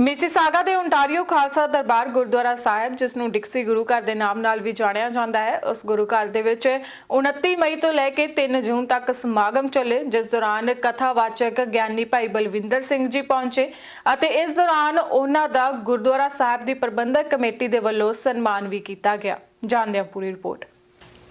Mississauga ਦੇ Ontario Khalsa Darbar Gurdwara ਸਾਹਿਬ ਜਿਸ ਨੂੰ ਡਿਕਸੀ ਗੁਰੂ ਘਰ ਦੇ ਨਾਮ ਨਾਲ ਵੀ ਜਾਣਿਆ ਜਾਂਦਾ ਹੈ, ਉਸ ਗੁਰੂ ਘਰ ਦੇ ਵਿੱਚ 29 ਮਈ ਤੋਂ ਲੈ ਕੇ 3 ਜੂਨ ਤੱਕ ਸਮਾਗਮ ਚੱਲੇ, ਜਿਸ ਦੌਰਾਨ ਕਥਾਵਾਚਕ ਗਿਆਨੀ ਭਾਈ ਬਲਵਿੰਦਰ ਸਿੰਘ ਜੀ ਪਹੁੰਚੇ ਅਤੇ ਇਸ ਦੌਰਾਨ ਉਹਨਾਂ ਦਾ ਗੁਰਦੁਆਰਾ ਸਾਹਿਬ ਦੀ ਪ੍ਰਬੰਧਕ ਕਮੇਟੀ ਦੇ ਵੱਲੋਂ ਸਨਮਾਨ ਵੀ ਕੀਤਾ ਗਿਆ। ਜਾਣਦੇ ਹਾਂ ਪੂਰੀ ਰਿਪੋਰਟ।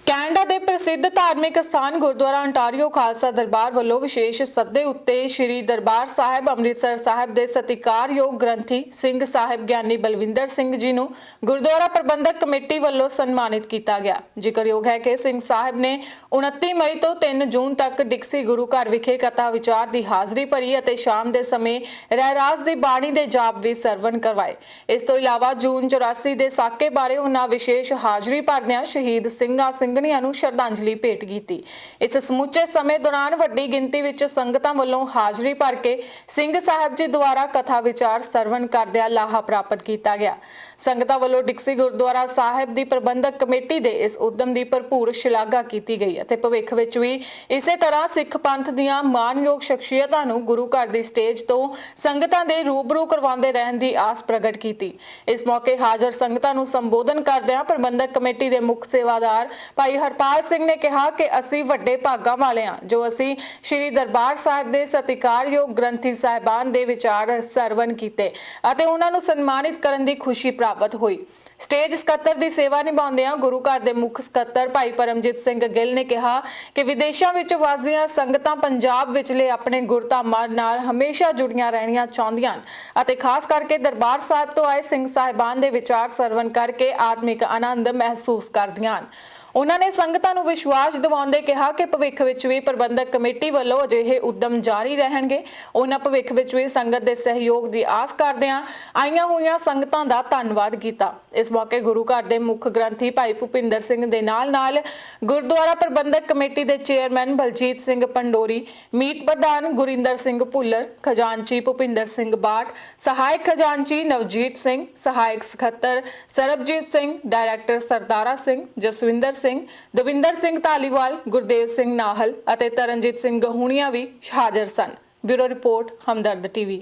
ਕੈਨੇਡਾ ਦੇ ਪ੍ਰਸਿੱਧ ਧਾਰਮਿਕ ਸਥਾਨ ਗੁਰਦੁਆਰਾ ਅੰਟਾਰੀਓ ਖਾਲਸਾ ਦਰਬਾਰ ਵੱਲੋਂ ਵਿਸ਼ੇਸ਼ ਸੱਦੇ ਉੱਤੇ ਸ੍ਰੀ ਦਰਬਾਰ ਸਾਹਿਬ ਅੰਮ੍ਰਿਤਸਰ ਸਾਹਿਬ ਦੇ ਸਤਿਕਾਰਯੋਗ ਗ੍ਰੰਥੀ ਸਿੰਘ ਸਾਹਿਬ ਗਿਆਨੀ ਬਲਵਿੰਦਰ ਸਿੰਘ ਜੀ ਨੂੰ ਗੁਰਦੁਆਰਾ ਪ੍ਰਬੰਧਕ ਕਮੇਟੀ ਵੱਲੋਂ ਸਨਮਾਨਿਤ ਕੀਤਾ ਗਿਆ। ਜ਼ਿਕਰਯੋਗ ਹੈ ਕਿ ਸਿੰਘ ਸਾਹਿਬ ਨੇ 29 ਮਈ ਤੋਂ 3 ਜੂਨ ਤੱਕ ਡਿਕਸੀ ਗੁਰੂ ਘਰ ਵਿਖੇ ਕਥਾ ਵਿਚਾਰ ਦੀ ਹਾਜ਼ਰੀ ਭਰੀ ਅਤੇ ਸ਼ਾਮ ਦੇ ਸਮੇਂ ਰਹਿਰਾਸ ਦੀ ਬਾਣੀ ਦੇ ਜਾਪ ਵੀ ਸਰਵਣ ਕਰਵਾਏ। ਇਸ ਤੋਂ ਇਲਾਵਾ ਜੂਨ 84 ਦੇ ਸਾਕੇ ਬਾਰੇ ਉਹਨਾਂ ਵਿਸ਼ੇਸ਼ ਹਾਜ਼ਰੀ ਭਰਦਿਆਂ ਸ਼ਹੀਦ ਸਿੰਘਾਂ ਸਿੰਘਣੀਆਂ ਨੂੰ ਸ਼ਰਧਾਂਜਲੀ ਭੇਟ ਕੀਤੀ। ਇਸ ਸਮੁੱਚੇ ਸਮੇਂ ਦੌਰਾਨ ਵੱਡੀ ਗਿਣਤੀ ਵਿੱਚ ਸੰਗਤਾਂ ਵੱਲੋਂ ਹਾਜ਼ਰੀ ਭਰ ਕੇ ਸਿੰਘ ਸਾਹਿਬ ਜੀ ਦੁਆਰਾ ਕਥਾ ਵਿਚਾਰ ਸਰਵਣ ਕਰਦਿਆਂ ਲਾਹਾ ਪ੍ਰਾਪਤ ਕੀਤਾ ਗਿਆ। ਸੰਗਤਾਂ ਵੱਲੋਂ ਡਿਕਸੀ ਗੁਰਦੁਆਰਾ ਸਾਹਿਬ ਦੀ ਪ੍ਰਬੰਧਕ ਕਮੇਟੀ ਦੇ ਇਸ ਉਦਮ ਦੀ ਭਰਪੂਰ ਸ਼ਲਾਘਾ ਕੀਤੀ ਗਈ ਅਤੇ ਭਵਿੱਖ ਵਿੱਚ ਵੀ ਇਸੇ ਤਰ੍ਹਾਂ ਸਿੱਖ ਪੰਥ ਦੀਆਂ ਮਾਨਯੋਗ ਸ਼ਖਸੀਅਤਾਂ ਨੂੰ ਗੁਰੂ ਘਰ ਦੀ ਸਟੇਜ ਤੋਂ ਸੰਗਤਾਂ ਦੇ ਰੂਬਰੂ ਕਰਵਾਉਂਦੇ ਰਹਿਣ ਦੀ ਆਸ ਪ੍ਰਗਟ ਕੀਤੀ। ਇਸ ਮੌਕੇ ਹਾਜ਼ਰ ਸੰਗਤਾਂ ਨੂੰ ਸੰਬੋਧਨ ਕਰਦਿਆਂ ਪ੍ਰਬੰਧਕ ਕਮੇਟੀ ਦੇ ਮੁੱਖ ਸੇਵਾਦਾਰ ਭਾਈ ਹਰਪਾਲ ਸਿੰਘ ਨੇ ਕਿਹਾ ਕਿ ਅਸੀਂ ਵੱਡੇ ਭਾਗਾਂ ਵਾਲੇ ਹਾਂ, ਜੋ ਅਸੀਂ ਸ੍ਰੀ ਦਰਬਾਰ ਸਾਹਿਬ ਦੇ ਸਤਿਕਾਰਯੋਗ ਗ੍ਰੰਥੀ ਸਾਹਿਬਾਨ ਦੇ ਵਿਚਾਰ ਸਰਵਨ ਕੀਤੇ ਅਤੇ ਉਹਨਾਂ ਨੂੰ ਸਨਮਾਨਿਤ ਕਰਨ ਦੀ ਖੁਸ਼ੀ ਪ੍ਰਾਪਤ ਹੋਈ। ਸਟੇਜ ਸਕੱਤਰ ਦੀ ਸੇਵਾ ਨਿਭਾਉਂਦਿਆਂ ਗੁਰੂ ਘਰ ਦੇ ਮੁੱਖ ਸਕੱਤਰ ਭਾਈ ਪਰਮਜੀਤ ਸਿੰਘ ਗਿੱਲ ਨੇ ਕਿਹਾ ਕਿ ਵਿਦੇਸ਼ਾਂ ਵਿੱਚ ਵਸਦੀਆਂ ਸੰਗਤਾਂ ਪੰਜਾਬ ਵਿਚਲੇ ਆਪਣੇ ਗੁਰਧਾਮਾਂ ਨਾਲ ਹਮੇਸ਼ਾ ਜੁੜੀਆਂ ਰਹਿਣੀਆਂ ਚਾਹੁੰਦੀਆਂ ਹਨ ਅਤੇ ਖਾਸ ਕਰਕੇ ਦਰਬਾਰ ਸਾਹਿਬ ਤੋਂ ਆਏ ਸਿੰਘ ਸਾਹਿਬਾਨ ਦੇ ਵਿਚਾਰ ਸਰਵਨ ਕਰਕੇ ਆਤਮਿਕ ਆਨੰਦ ਮਹਿਸੂਸ ਕਰਦੀਆਂ ਹਨ। ਉਹਨਾਂ ਨੇ ਸੰਗਤਾਂ ਨੂੰ ਵਿਸ਼ਵਾਸ ਦਿਵਾਉਂਦੇ ਕਿਹਾ ਕਿ ਭਵਿੱਖ ਵਿੱਚ ਵੀ ਪ੍ਰਬੰਧਕ ਕਮੇਟੀ ਵੱਲੋਂ ਅਜਿਹੇ ਉਦਮ ਜਾਰੀ ਰਹਿਣਗੇ। ਉਹਨਾਂ ਭਵਿੱਖ ਵਿੱਚ ਵੀ ਸੰਗਤ ਦੇ ਸਹਿਯੋਗ ਦੀ ਆਸ ਕਰਦਿਆਂ ਆਈਆਂ ਹੋਈਆਂ ਸੰਗਤਾਂ ਦਾ ਧੰਨਵਾਦ ਕੀਤਾ। ਇਸ ਮੌਕੇ ਗੁਰੂ ਘਰ ਦੇ ਮੁੱਖ ਗ੍ਰੰਥੀ ਭਾਈ ਭੁਪਿੰਦਰ ਸਿੰਘ ਦੇ ਨਾਲ-ਨਾਲ ਗੁਰਦੁਆਰਾ ਪ੍ਰਬੰਧਕ ਕਮੇਟੀ ਦੇ ਚੇਅਰਮੈਨ ਬਲਜੀਤ ਸਿੰਘ ਪੰਡੋਰੀ, ਮੀਤ ਪ੍ਰਧਾਨ ਗੁਰਿੰਦਰ ਸਿੰਘ ਭੁੱਲਰ, ਖਜ਼ਾਨਚੀ ਭੁਪਿੰਦਰ ਸਿੰਘ ਬਾਟ, ਸਹਾਇਕ ਖਜ਼ਾਨਚੀ ਨਵਜੀਤ ਸਿੰਘ, ਸਹਾਇਕ ਸਕੱਤਰ ਸਰਬਜੀਤ ਸਿੰਘ, ਡਾਇਰੈਕਟਰ ਸਰਦਾਰਾ ਸਿੰਘ, ਜਸਵਿੰਦਰ ਸਿੰਘ, ਦਵਿੰਦਰ ਸਿੰਘ ਧਾਲੀਵਾਲ, ਗੁਰਦੇਵ ਸਿੰਘ ਨਾਹਲ ਅਤੇ ਤਰਨਜੀਤ ਸਿੰਘ ਗਹੂਣੀਆਂ ਵੀ ਹਾਜ਼ਰ ਸਨ। Bureau report, Hamdard TV.